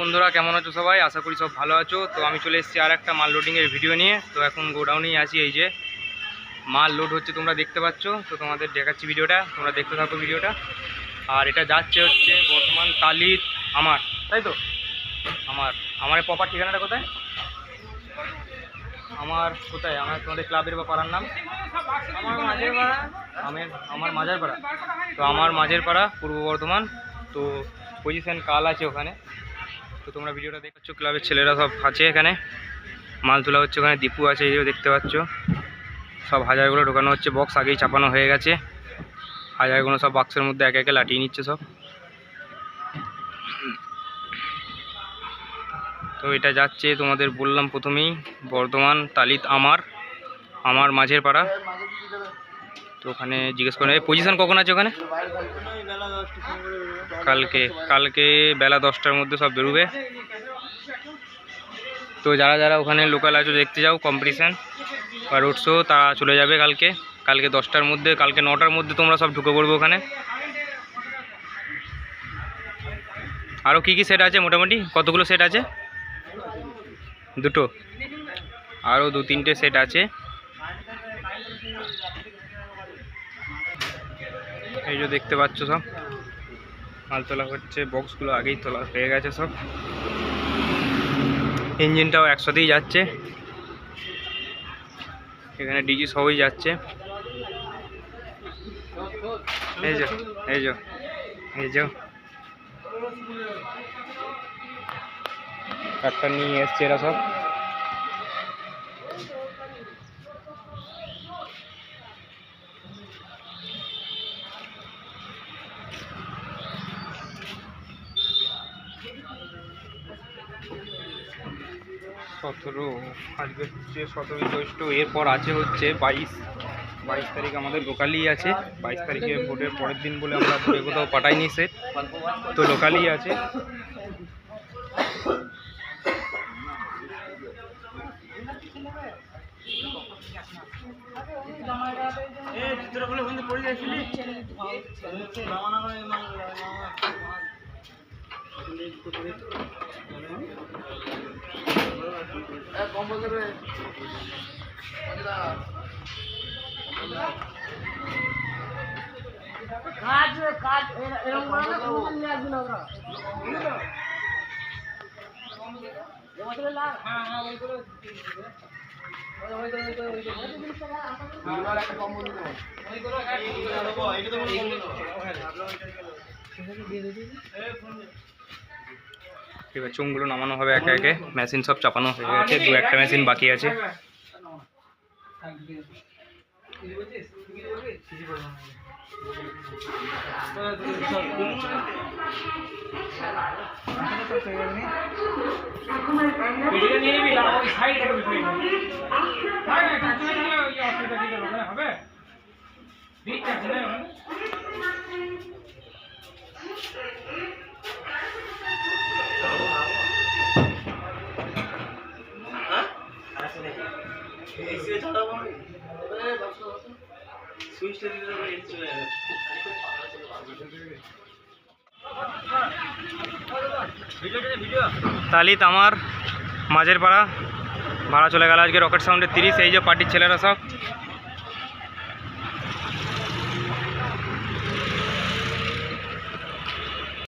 বন্ধুরা, কেমন আছো সবাই? আশা করি সব ভালো আছো। তো আমি চলে এসেছি আর একটা মাল লোডিংয়ের ভিডিও নিয়ে। তো এখন গোডাউনেই আছি এই যে। মাল লোড হচ্ছে তোমরা দেখতে পাচ্ছ। তো তোমাদের দেখাচ্ছি ভিডিওটা তোমরা দেখতে থাকো ভিডিওটা আর এটা যাচ্ছে হচ্ছে বর্তমান তালিত আমার। তাই তো? আমার। আমার প্রপার ঠিকানাটা কোথায়? আমার কোথায়? আমার তোমাদের ক্লাবের বা পাড়ার নাম? আমার মাঝের পাড়া আমার আমার মাঝের পাড়া তো আমার মাঝের পাড়া পূর্ব বর্ধমান। তো পজিশন কাল আছে ওখানে। তো তোমরা ভিডিওটা দেখছ, ক্লাবের ছেলেরা সব আছে এখানে। মাল তোলা হচ্ছে ওখানে, দীপু আছে, এই দেখতে পাচ্ছ। সব হাজারগুলো ঢোকানো হচ্ছে বক্স আগেই চাপানো হয়ে গেছে। হাজারগুলো সব বাক্সের মধ্যে একে একে লাটিয়ে নিচ্ছে সব। তো এটা যাচ্ছে তোমাদের বললাম প্রথমেই, বর্ধমান, তালিত, আমার আমার মাঝের পাড়া। তো ওখানে জিজ্ঞেস করে পজিশন কখন আছে ওখানে? কালকে কালকে বেলা দশটার মধ্যে সব বেরোবে। তো যারা যারা ওখানে লোকাল আছো, দেখতে যাও কম্পিটিশান বা রোড শো তারা চলে যাবে কালকে। কালকে দশটার মধ্যে, কালকে নটার মধ্যে তোমরা সব ঢুকে পড়বে ওখানে। আরও কী কী সেট আছে মোটামুটি? কতগুলো সেট আছে? দুটো। আরও দু তিনটে সেট আছে। এই যে দেখতে পাচ্ছ সব। মাল তোলা হচ্ছে বক্সগুলো আগেই তোলা হয়ে গেছে সব। ইঞ্জিনটাও একসাথেই যাচ্ছে। এখানে ডিজি সবই যাচ্ছে। এই এই যে নিয়ে এসছে এরা সব। সতেরো, আজকে হচ্ছে সতেরো জ্যৈষ্ঠ, এরপর আছে হচ্ছে বাইশ। বাইশ তারিখ আমাদের লোকালই আছে। বাইশ তারিখে ভোটের পরের দিন বলে আমরা ভোটে কোথাও পাঠাইনি সে তো লোকালই আছে। কাজ কাজ এরকম করে না কোনো নিয়ে আসবি না ওরা এমাত্র লাগ এবার চুমগুলো নামানো হবে একে একে, মেশিন সব চাপানো হয়ে গেছে, দু একটা মেশিন বাকি আছে। ভিডিও হবে তামার মাঝের পাড়া ভাড়া চলে গেল আজকে রকেট সাউন্ডের তিরিশ, এই যে পার্টির ছেলেরা সব।